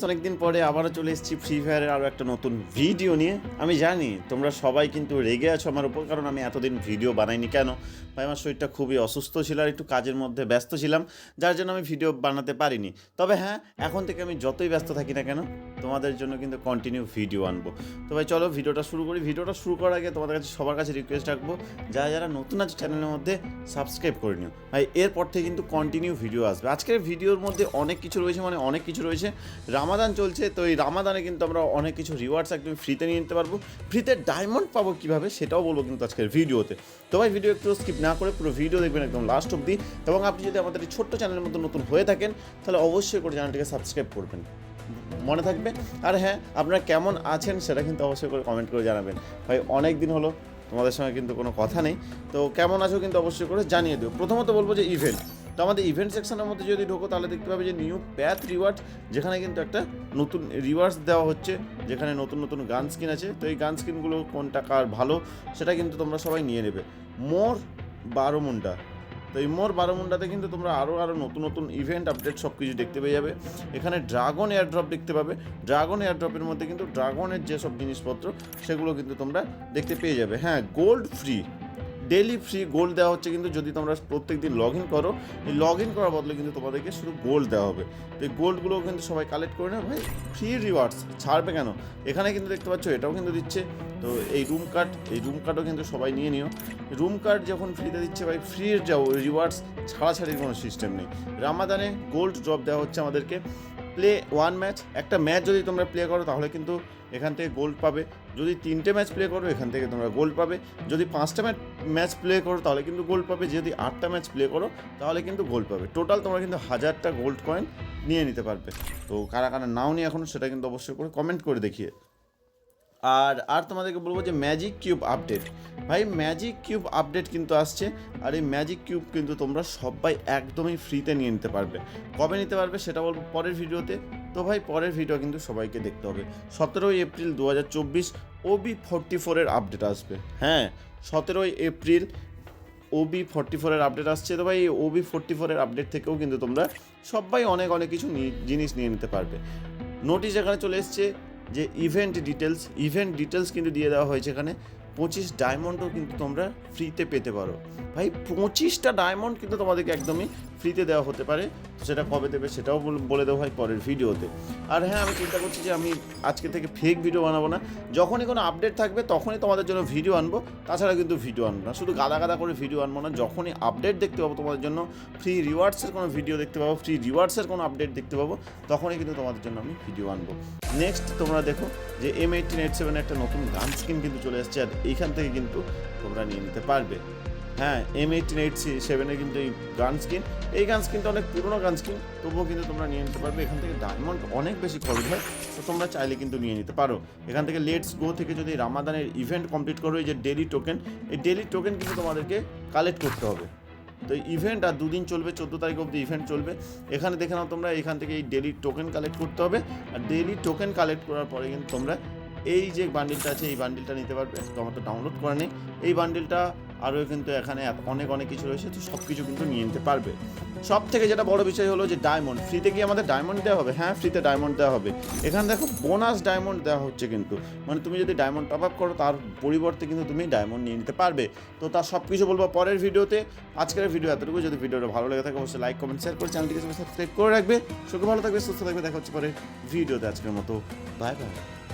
অনেকদিন পরে আবারও চলে এসেছি ফ্রি ফায়ারের আরও একটা নতুন ভিডিও নিয়ে। আমি জানি তোমরা সবাই কিন্তু রেগে আছো আমার উপর, কারণ আমি এতদিন ভিডিও বানাইনি কেন? ভাই, আমার শরীরটা খুবই অসুস্থ ছিল আর একটু কাজের মধ্যে ব্যস্ত ছিলাম, যার জন্য আমি ভিডিও বানাতে পারিনি। তবে হ্যাঁ এখন থেকে আমি যতই ব্যস্ত থাকি না কেন তোমাদের জন্য কিন্তু কন্টিনিউ ভিডিও আনব। তো ভাই, চলো ভিডিওটা শুরু করি। ভিডিওটা শুরু করার আগে তোমাদের কাছে সবার কাছে রিকোয়েস্ট রাখব, যারা যারা নতুন আছে চ্যানেলের মধ্যে সাবস্ক্রাইব করে নিও। ভাই, এরপর থেকে কিন্তু কন্টিনিউ ভিডিও আসবে। আজকের ভিডিওর মধ্যে অনেক কিছু রয়েছে মানে অনেক কিছু রয়েছে। রামাদান চলছে, তো এই রামাদানে কিন্তু আমরা অনেক কিছু রিওয়ার্ডস একদম ফ্রিতে নিয়ে নিতে পারব। ফ্রিতে ডায়মন্ড পাবো কীভাবে, সেটাও বলব কিন্তু আজকের ভিডিওতে তো ভাই ভিডিও একটু স্কিপ না করে পুরো ভিডিও দেখবেন একদম লাস্ট অবধি। এবং আপনি যদি আমাদের এই ছোট্ট চ্যানেলের মতো নতুন হয়ে থাকেন, তাহলে অবশ্যই করে চ্যানেলটিকে সাবস্ক্রাইব করবেন। মনে থাকবে। আর হ্যাঁ আপনারা কেমন আছেন সেটা কিন্তু অবশ্যই করে কমেন্ট করে জানাবেন। ভাই, অনেক দিন হলো তোমাদের সঙ্গে কিন্তু কোনো কথা নেই। তো কেমন আছো কিন্তু অবশ্যই করে জানিয়ে দিও। প্রথমত বলব যে ইভেন্ট তো আমাদের ইভেন্ট সেকশনের মধ্যে যদি ঢোকো, তাহলে দেখতে পাবে যে নিউ প্যাথ রিওয়ার্ড যেখানে কিন্তু একটা নতুন রিওয়ার্ডস দেওয়া হচ্ছে, যেখানে নতুন নতুন গান স্কিন আছে। তো এই গান স্কিনগুলো কোনটা কার ভালো, সেটা কিন্তু তোমরা সবাই নিয়ে নেবে। মোর বারো মুন্ডা। তো এই মোর বারোমুন্ডাতে কিন্তু তোমরা আরও আরও নতুন নতুন ইভেন্ট আপডেট সব কিছু দেখতে পেয়ে যাবে। এখানে ড্রাগন এয়ারড্রপ দেখতে পাবে। ড্রাগন এয়ারড্রপের মধ্যে কিন্তু ড্রাগনের যেসব জিনিসপত্র, সেগুলো কিন্তু তোমরা দেখতে পেয়ে যাবে। হ্যাঁ gold free daily free gold দেওয়া হচ্ছে কিন্তু যদি তোমরা প্রত্যেক দিন লগ ইন করো, এই লগ ইন করার বদলে কিন্তু তোমাদেরকে শুধু গোল্ড দেওয়া হবে। তো এই গোল্ডগুলো কিন্তু সবাই কালেক্ট করে নেবে। ভাই ফ্রি রিওয়ার্ডস ছাড়বে কেন? এখানে কিন্তু দেখতে পাচ্ছ, এটাও কিন্তু দিচ্ছে। তো এই রুম কার্ড এই রুম কার্ডও কিন্তু সবাই নিয়ে নিও। রুম কার্ড যখন ফ্রিতে দিচ্ছে, ভাই ফ্রির যাও রিওয়ার্ডস ছাড়াছাড়ির কোনো সিস্টেম নেই। রামাদানে গোল্ড ড্রপ দেওয়া হচ্ছে আমাদেরকে। প্লে ওয়ান ম্যাচ একটা ম্যাচ যদি তোমরা প্লে করো, তাহলে কিন্তু এখান থেকে গোল্ড পাবে। যদি তিনটে ম্যাচ প্লে করো, এখান থেকে তোমরা গোল্ড পাবে। যদি পাঁচটা ম্যাচ ম্যাচ প্লে করো, তাহলে কিন্তু গোল্ড পাবে। যদি আটটা ম্যাচ প্লে করো, তাহলে কিন্তু গোল্ড পাবে। টোটাল তোমরা কিন্তু হাজারটা গোল্ড কয়েন নিয়ে নিতে পারবে। তো কারা কারা নাও নি এখন, সেটা কিন্তু অবশ্যই করে কমেন্ট করে দেখিয়ে। আর আর তোমাদেরকে বলব যে ম্যাজিক কিউব আপডেট ভাই ম্যাজিক কিউব আপডেট কিন্তু আসছে, আর এই ম্যাজিক কিউব কিন্তু তোমরা সবাই একদমই ফ্রিতে নিয়ে নিতে পারবে। কবে নিতে পারবে সেটা বলব পরের ভিডিওতে। তো ভাই, পরের ভিডিও কিন্তু সবাইকে দেখতে হবে। সতেরোই এপ্রিল দু হাজার চব্বিশ ওবি ফোরটি ফোরের আপডেট আসবে। হ্যাঁ সতেরোই এপ্রিল ওবি ফোরটি ফোরের আপডেট আসছে। তো ভাই, এই ওবি ফোরটি ফোরের আপডেট থেকেও কিন্তু তোমরা সবাই অনেক অনেক কিছু জিনিস নিয়ে নিতে পারবে। নোটিশ এখানে চলে এসছে যে ইভেন্ট ডিটেলস ইভেন্ট ডিটেলস কিন্তু দিয়ে দেওয়া হয়েছে এখানে। পঁচিশ ডায়মন্ডও কিন্তু তোমরা ফ্রিতে পেতে পারো। ভাই, পঁচিশটা ডায়মন্ড কিন্তু তোমাদেরকে একদমই ফ্রিতে দেওয়া হতে পারে সেটা কবে দেবে সেটাও বলে দেওয়া হয় পরের ভিডিওতে আর হ্যাঁ আমি চিন্তা করছি যে আমি আজকে থেকে ফেক ভিডিও বানাবো না। যখনই কোনো আপডেট থাকবে, তখনই তোমাদের জন্য ভিডিও আনব। তাছাড়া কিন্তু ভিডিও আনব না। শুধু গাদা গাদা করে ভিডিও আনব না, যখনই আপডেট দেখতে পাবো তোমাদের জন্য ফ্রি রিওয়ার্ডসের কোনো ভিডিও দেখতে পাবো ফ্রি রিওয়ার্ডসের কোনো আপডেট দেখতে পাবো, তখনই কিন্তু তোমাদের জন্য আমি ভিডিও আনব। নেক্সট তোমরা দেখো যে এম এইটিন এইট সেভেন একটা নতুন গান স্কিন কিন্তু চলে এসেছে, আর এইখান থেকে কিন্তু তোমরা নিয়ে নিতে পারবে। হ্যাঁ এম এইটিন এইট সি সেভেনের কিন্তু এই গান স্কিন এই গান স্কিনটা অনেক পুরনো গান স্কিন তবুও কিন্তু তোমরা নিয়ে নিতে পারবে। এখান থেকে ডায়মন্ড অনেক বেশি খরচ হয়, তো তোমরা চাইলে কিন্তু নিয়ে নিতে পারো। এখান থেকে লেটস গো থেকে যদি রামাদানের ইভেন্ট কমপ্লিট করো, এই যে ডেলি টোকেন এই ডেলি টোকেন কিন্তু তোমাদেরকে কালেক্ট করতে হবে। তো ইভেন্ট আর দুদিন চলবে, চোদ্দ তারিখ অবধি ইভেন্ট চলবে। এখানে দেখে নাও তোমরা, এখান থেকে এই ডেলি টোকেন কালেক্ট করতে হবে। আর ডেলি টোকেন কালেক্ট করার পরে কিন্তু তোমরা এই যে বান্ডিলটা আছে, এই বান্ডিলটা নিতে পারবে। তো আমার তো ডাউনলোড করা নেই। এই বান্ডিলটা আরও কিন্তু এখানে অনেক অনেক কিছু রয়েছে, তো সব কিছু কিন্তু নিয়ে নিতে পারবে। সব থেকে যেটা বড় বিষয় হলো যে ডায়মন্ড ফ্রিতে কি আমাদের ডায়মন্ড দেওয়া হবে? হ্যাঁ ফ্রিতে ডায়মন্ড দেওয়া হবে। এখানে দেখো বোনাস ডায়মন্ড দেওয়া হচ্ছে কিন্তু। মানে তুমি যদি ডায়মন্ড টপ আপ করো, তার পরিবর্তে কিন্তু তুমি ডায়মন্ড নিয়ে নিতে পারবে। তো তার সব কিছু বলব পরের ভিডিওতে। আজকের ভিডিও এতটুকু। যদি ভিডিওটা ভালো লেগে থাকে, অবশ্যই লাইক কমেন্ট শেয়ার করে চ্যানেলটিকে সাবস্ক্রাইব করে রাখবে। সুখে ভালো থাকবে, সুস্থ থাকবে। দেখা হচ্ছে পরে ভিডিওতে আজকের মতো। Bye bye